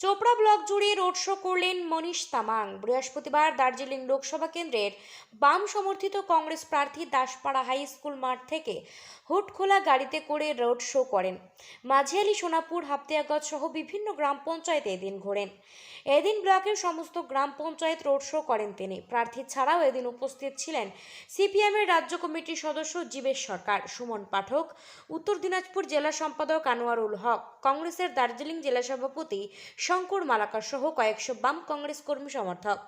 Chopra block জুড়ে road show করলেন মনীষ তামাং। বৃহস্পতিবার দার্জিলিং লোকসভা কেন্দ্রের বাম সমর্থিত কংগ্রেস প্রার্থী দাসপাড়া হাই স্কুল মাঠ থেকে হুটখোলা গাড়িতে করে রোড শো করেন। মাঝিয়ালি, সোনাপুর হাপ্তিয়াগঞ্জ সহ বিভিন্ন গ্রাম পঞ্চায়েতে এদিন ঘোরেন। এদিন ব্লকের সমস্ত গ্রাম পঞ্চায়েত রোড শো করেন তিনি। প্রার্থী ছাড়াও এদিন উপস্থিত ছিলেন সিপিএমের রাজ্য কমিটির সদস্য জীবেশ সরকার, সুমন পাঠক, উত্তর দিনাজপুর জেলা সম্পাদক আনোয়ারুল হক, কংগ্রেসের দার্জিলিং জেলা সভাপতি শঙ্কর মালাকার সহ কয়েকশো বাম কংগ্রেস কর্মী সমর্থক।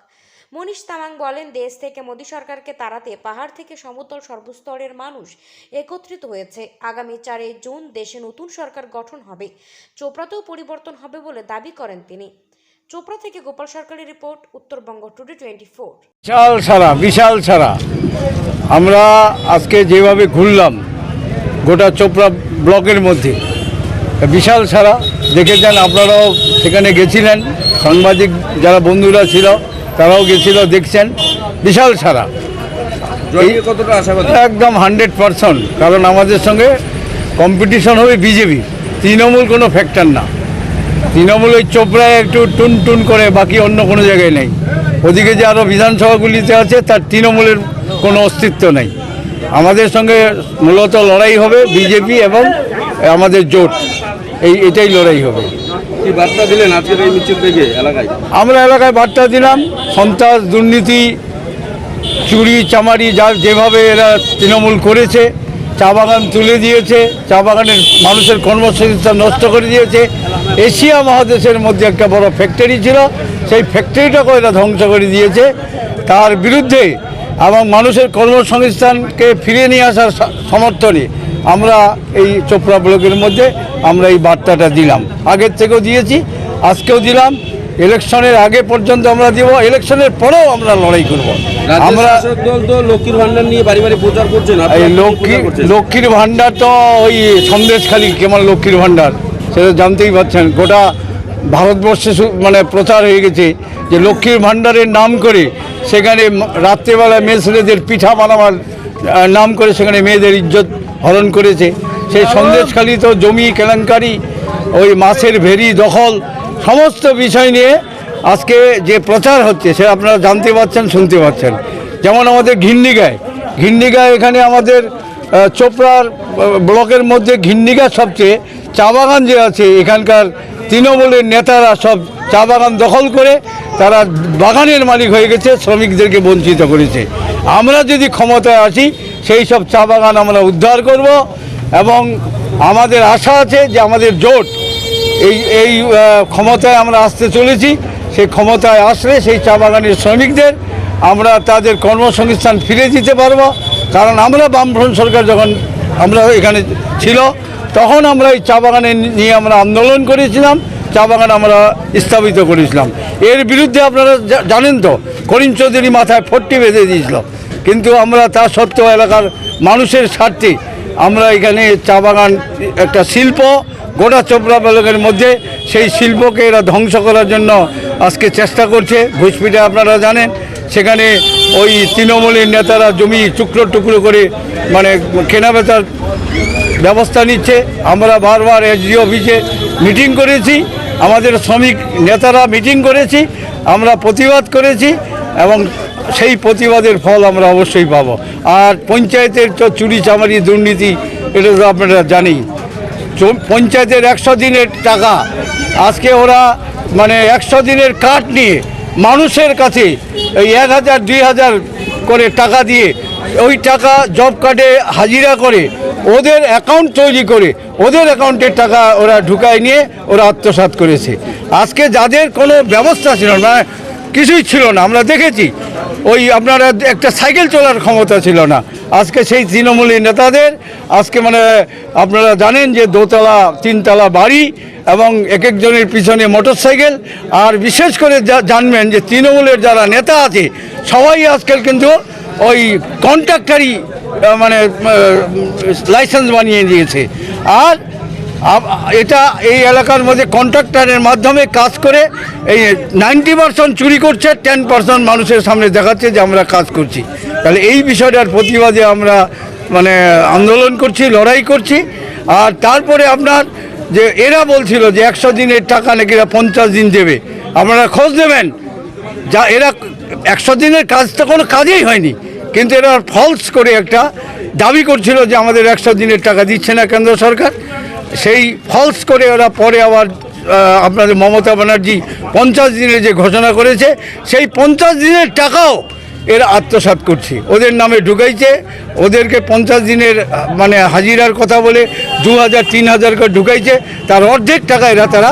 মনীষ তামাং বলেন, দেশ থেকে মোদী সরকারকে তাড়াতে পাহাড় থেকে সমতল সর্বস্তরের মানুষ একত্রিত হয়েছে। আগামী চারই জুন দেশে নতুন সরকার গঠন হবে। চোপড়াতেও পরিবর্তন হবে বলে দাবি করেন তিনি। চোপড়া থেকে গোপাল সরকারের report, Uttarbanga today twenty four. Bishal সারা বিশাল সারা। আমরা আজকে যেভাবে ঘুরলাম গোটা চোপড়া ব্লকের মধ্যে, বিশাল সারা। দেখেছেন আপনারাও সেখানে গেছিলেন। সাংবাদিক যারা বন্ধুরা ছিল তারাও গেছিল দেখছেন। বিশাল সারা। কতটা আশাবাদী? একদম হান্ড্রেড পারসেন্ট কারণ আমাদের সঙ্গে কম্পিটিশন হবে বিজেপি। তৃণমূল কোনো ফ্যাক্টর না। তৃণমূল ওই চোপড়ায় একটু টুন টুন করে বাকি অন্য কোনো জায়গায় নেই। ওদিকে যে আরও বিধানসভাগুলিতে আছে তার তৃণমূলের কোনো অস্তিত্ব নেই। আমাদের সঙ্গে মূলত লড়াই হবে বিজেপি এবং আমাদের জোট। এই এটাই লড়াই হবে। বার্তা দিলেন আজকের এই মিছিল থেকে এলাকায়? আমরা এলাকায় বার্তা দিলাম সন্ত্রাস দুর্নীতি চুরি চামারি যা যেভাবে এরা তৃণমূল করেছে চা বাগান তুলে দিয়েছে চা বাগানের মানুষের কর্মসংস্থান নষ্ট করে দিয়েছে। এশিয়া মহাদেশের মধ্যে একটা বড় ফ্যাক্টরি ছিল সেই ফ্যাক্টরিটাকেও এরা ধ্বংস করে দিয়েছে। তার বিরুদ্ধে এবং মানুষের কর্মসংস্থানকে ফিরিয়ে নিয়ে আসার সমর্থনে আমরা এই চোপড়া ব্লকের মধ্যে আমরা এই বার্তাটা দিলাম। আগের থেকেও দিয়েছি আজকেও দিলাম। ইলেকশনের আগে পর্যন্ত আমরা দিব ইলেকশনের পরেও আমরা লড়াই করব। আমরা শাসক দল তো লক্ষ্মীর ভান্ডার নিয়ে বাড়ি বাড়ি প্রচার করছেন লক্ষ্মী লক্ষ্মীর ভাণ্ডার তো ওই সন্দেশখালী কেমন লক্ষ্মীর ভাণ্ডার? সেটা জানতেই পারছেন গোটা ভারতবর্ষে মানে প্রচার হয়ে গেছে যে লক্ষ্মীর ভাণ্ডারের নাম করে সেখানে রাত্রেবেলা মেয়ে ছেলেদের পিঠা বানাবার নাম করে সেখানে মেয়েদের ইজ্জত হরণ করেছে। সেই সন্দেশখালী তো জমি কেলেঙ্কারি, ওই মাছের ভেরি দখল, সমস্ত বিষয় নিয়ে আজকে যে প্রচার হচ্ছে, সে আপনারা জানতে পারছেন শুনতে পাচ্ছেন। যেমন আমাদের ঘিন্নিগায় ঘিন্নিগায় এখানে আমাদের চোপড়ার ব্লকের মধ্যে ঘিন্নিগা সবচেয়ে চা বাগান যে আছে, এখানকার তৃণমূলের নেতারা সব চা বাগান দখল করে, তারা বাগানের মালিক হয়ে গেছে, শ্রমিকদেরকে বঞ্চিত করেছে। আমরা যদি ক্ষমতায় আসি, সেই সব চা বাগান আমরা উদ্ধার করব। এবং আমাদের আশা আছে যে আমাদের জোট এই এই ক্ষমতায় আমরা আসতে চলেছি। সেই ক্ষমতায় আসলে সেই চা বাগানের শ্রমিকদের আমরা তাদের কর্মসংস্থান ফিরে দিতে পারব। কারণ আমরা বামফ্রন্ট সরকার যখন আমরা এখানে ছিল, তখন আমরা এই চা বাগানে নিয়ে আমরা আন্দোলন করেছিলাম, চা বাগান আমরা স্থাপিত করেছিলাম। এর বিরুদ্ধে আপনারা জানেন তো, করিম চৌধুরী মাথায় ফট্টি বেঁধে দিয়েছিল। কিন্তু আমরা তা সত্ত্বেও এলাকার মানুষের স্বার্থে আমরা এখানে চা বাগান, একটা শিল্প, গোটা চোপড়া ব্লকের মধ্যে সেই শিল্পকে এরা ধ্বংস করার জন্য আজকে চেষ্টা করছে। ঘুষপিটে আপনারা জানেন, সেখানে ওই তৃণমূলের নেতারা জমি টুকরো টুকরো করে মানে কেনা বেচার ব্যবস্থা নিচ্ছে। আমরা বারবার এসডি অফিসে মিটিং করেছি, আমাদের শ্রমিক নেতারা মিটিং করেছি, আমরা প্রতিবাদ করেছি এবং সেই প্রতিবাদের ফল আমরা অবশ্যই পাব। আর পঞ্চায়েতের তো চুরি চামারি দুর্নীতি, এটা তো আপনারা জানেই। চ- পঞ্চায়েতের একশো দিনের টাকা, আজকে ওরা মানে একশো দিনের কার্ড নিয়ে মানুষের কাছে এই এক হাজার, দুই হাজার করে টাকা দিয়ে ওই টাকা জব কার্ডে হাজিরা করে ওদের অ্যাকাউন্ট তৈরি করে ওদের অ্যাকাউন্টের টাকা ওরা ঢুকায় নিয়ে ওরা আত্মসাৎ করেছে। আজকে যাদের কোনো ব্যবস্থা ছিল না কিছুই ছিল না, আমরা দেখেছি ওই আপনারা একটা সাইকেল চলার ক্ষমতা ছিল না। আজকে সেই তৃণমূলী নেতাদের, আজকে মানে আপনারা জানেন যে দোতলা, তিনতলা বাড়ি এবং এক একজনের পিছনে মোটর সাইকেল আর বিশেষ করে জানবেন যে তৃণমূলের যারা নেতা আছে, সবাই আজকাল কিন্তু ওই কন্ট্রাক্টারি মানে লাইসেন্স বানিয়ে দিয়েছে। আর এটা এই এলাকার মধ্যে কন্ট্রাক্টরের মাধ্যমে কাজ করে এই নাইনটি পার্সেন্ট চুরি করছে, টেন পার্সেন্ট মানুষের সামনে দেখাচ্ছে যে আমরা কাজ করছি। তাহলে এই বিষয়টার প্রতিবাদে আমরা মানে আন্দোলন করছি, লড়াই করছি। আর তারপরে আপনার যে এরা বলছিল যে একশো দিনের টাকা নাকি এরা পঞ্চাশ দিন দেবে। আপনারা খোঁজ দেবেন যা এরা একশো দিনের কাজ তো কোনো কাজেই হয়নি। কিন্তু এরা ফলস করে একটা দাবি করছিল যে আমাদের একশো দিনের টাকা দিচ্ছে না কেন্দ্র সরকার। সেই ফলস করে ওরা পরে আবার আপনাদের মমতা ব্যানার্জি পঞ্চাশ দিনের যে ঘোষণা করেছে, সেই পঞ্চাশ দিনের টাকাও এরা আত্মসাৎ করছে। ওদের নামে ঢুকাইছে, ওদেরকে পঞ্চাশ দিনের মানে হাজিরার কথা বলে দু হাজার, তিন হাজার করে ঢুকাইছে, তার অর্ধেক টাকা এরা, তারা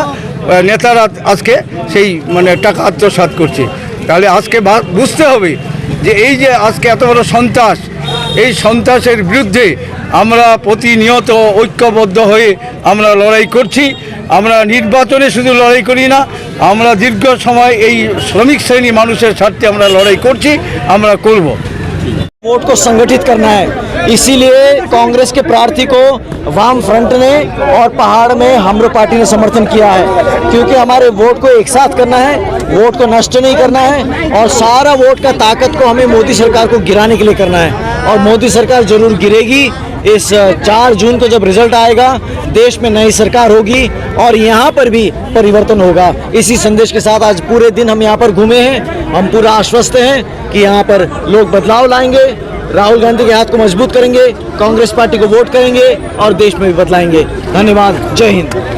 নেতারা আজকে সেই মানে টাকা আত্মসাৎ করছে। তাহলে আজকে বুঝতে হবে যে এই যে আজকে এত বড় সন্ত্রাস, এই সন্ত্রাসের বিরুদ্ধে আমরা প্রতিনিয়ত ঐক্যবদ্ধ হয়ে আমরা লড়াই করছি আমরা নির্বাচনে শুধু লড়াই করি না আমরা দীর্ঘ সময় এই শ্রমিক শ্রেণী মানুষের স্বার্থে আমরা লড়াই করছি আমরা করব वोट को संगठित करना है इसीलिए कांग्रेस के प्रार्थी को वाम फ्रंट ने और पहाड़ में हमरो पार्टी ने समर्थन किया है क्योंकि हमारे वोट को एक साथ करना है वोट को नष्ट नहीं करना है और सारा वोट का ताकत को हमें मोदी सरकार को गिराने के लिए करना है और मोदी सरकार जरूर गिरेगी इस चार जून को जब रिज़ल्ट आएगा, देश में नई सरकार होगी और यहाँ पर भी परिवर्तन होगा। इसी संदेश के साथ आज पूरे दिन हम यहाँ पर घूमे हैं। हम पूरा आश्वस्त हैं कि यहाँ पर लोग बदलाव लाएँगे, राहुल गांधी के हाथ को मज़बूत करेंगे, कांग्रेस पार्टी को वोट करेंगे और देश में भी बदलाएँगे। धन्यवाद। जय हिंद।